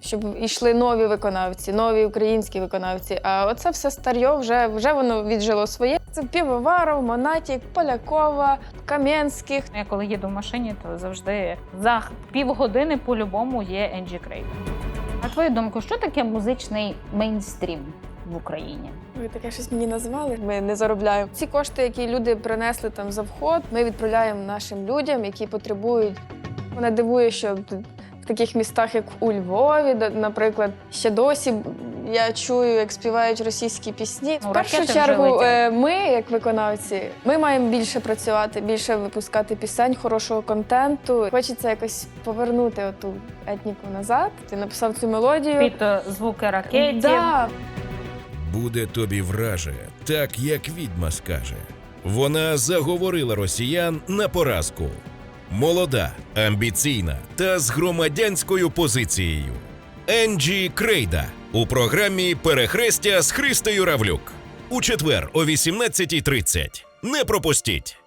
щоб йшли нові виконавці, нові українські виконавці. А оце все старьо вже, вже воно віджило своє. Це Півоваров, Монатік, Полякова, Кам'янських. Я коли їду в машині, то завжди за півгодини по-любому є Енджі Крейда. На твою думку, що таке музичний мейнстрім в Україні? Ви таке щось мені назвали. Ми не заробляємо. Ці кошти, які люди принесли там за вход, ми відправляємо нашим людям, які потребують. Мене дивує, що таких містах, як у Львові, наприклад, ще досі я чую, як співають російські пісні. Ну, в першу чергу, е, ми, як виконавці, ми маємо більше працювати, більше випускати пісень, хорошого контенту. Хочеться якось повернути оту етніку назад. Ти написав цю мелодію. Під е, звуки ракетів. Да, Буде тобі враже, так як відьма скаже. Вона заговорила росіян на поразку. Молода, амбіційна та з громадянською позицією. Енджі Крейда у програмі Перехрестя з Христею Равлюк. У четвер о 18.30. Не пропустіть.